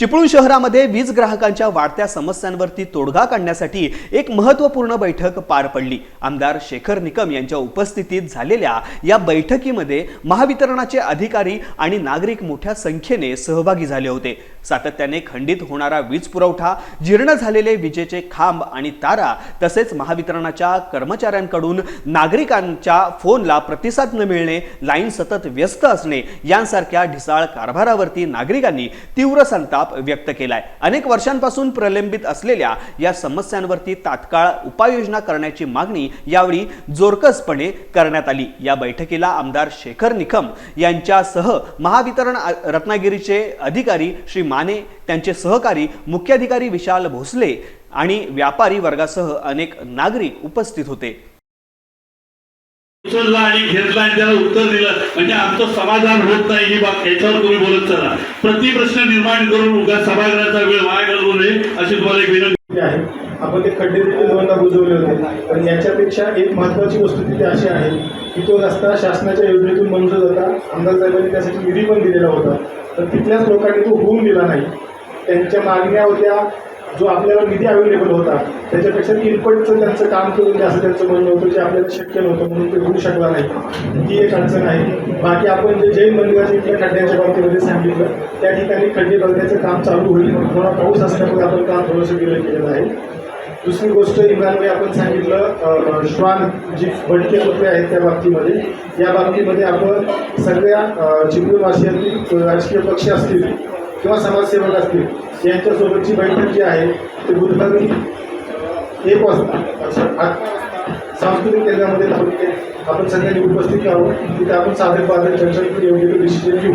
चिपळूण शहरामध्ये वीज ग्राहकांच्या वाढत्या समस्यांवरती तोडगा काढण्यासाठी एक महत्त्वपूर्ण बैठक पार पडली. आमदार शेखर निकम यांच्या उपस्थितीत झालेल्या या बैठकीमध्ये महावितरणाचे अधिकारी आणि नागरिक मोठ्या संख्येने सहभागी झाले होते. सातत्याने खंडित होणारा वीज पुरवठा जीर्ण झालेले विजेचे खांब आणि तारा तसेच महावितरणाच्या कर्मचाऱ्यांकडून नागरिकांच्या फोनला प्रतिसाद न मिळणे लाईन सतत व्यस्त असणे यांसारख्या ढिसाळ कारभारावरती नागरिकांनी तीव्र संताप व्यक्त केलाय. अनेक वर्षांपासून प्रलंबित असलेल्या या समस्यांवरती तात्काळ उपाययोजना करण्याची मागणी यावेळी जोरकसपणे करण्यात आली. या बैठकीला आमदार शेखर निकम यांच्यासह महावितरण रत्नागिरीचे अधिकारी श्री माने त्यांचे सहकारी मुख्याधिकारी विशाल भोसले आणि व्यापारी वर्गासह अनेक नागरिक उपस्थित होते. उचलला आणि घेतला आणि त्याला उत्तर दिलं. म्हणजे आमचं समाधान होत नाही ही बाब याच्यावर तुम्ही बोलत चला. प्रतिप्रश्न निर्माण करून उगा सभागृहाचा वेळ वाया घालवू नये अशी तुम्हाला एक विनंती. आहे. आपण ते खड्डे देखील दोनदा बुजवले होते. पण याच्यापेक्षा एक महत्वाची वस्तू तिथे अशी आहे की तो रस्ता शासनाच्या योजनेतून मंजूर होता आमदार साहेबांनी त्यासाठी निधी पण दिलेला होता. तर तिथल्याच लोकांनी तो होऊन दिला नाही. त्यांच्या मागण्या होत्या. जो आपल्याला निधी अवेलेबल होता त्याच्यापेक्षा इनपटचं त्यांचं काम करून द्या असं त्यांचं म्हणणं होतं जे आपल्याला शक्य नव्हतं म्हणून ते होऊ शकला नाही. ती एक अडचण आहे. बाकी आपण जे जैन मंदिराच्या इथल्या खड्ड्यांच्या बाबतीमध्ये सांगितलं त्या ठिकाणी खड्डे बघण्याचं काम चालू होईल. थोडा पाऊस असल्यामुळे आपण काम थोडंसं गेलं केलेलं आहे. दुसरी गोष्ट इम्रानमध्ये आपण सांगितलं श्वान जी भटके कुत्रे आहेत त्या बाबतीमध्ये या बाबतीमध्ये आपण सगळ्या अ, चिपळूणवासियांतील राजकीय पक्ष असतील किंवा समाजसेवक असतील यांच्यासोबतची बैठक जी आहे ती बुधवारी एक वाजता सांस्कृतिक केंद्रामध्ये आपण सगळ्यांनी उपस्थित राहू तिथे आपण साधे पाधे चर्चा योग्य डिसिजन घेऊ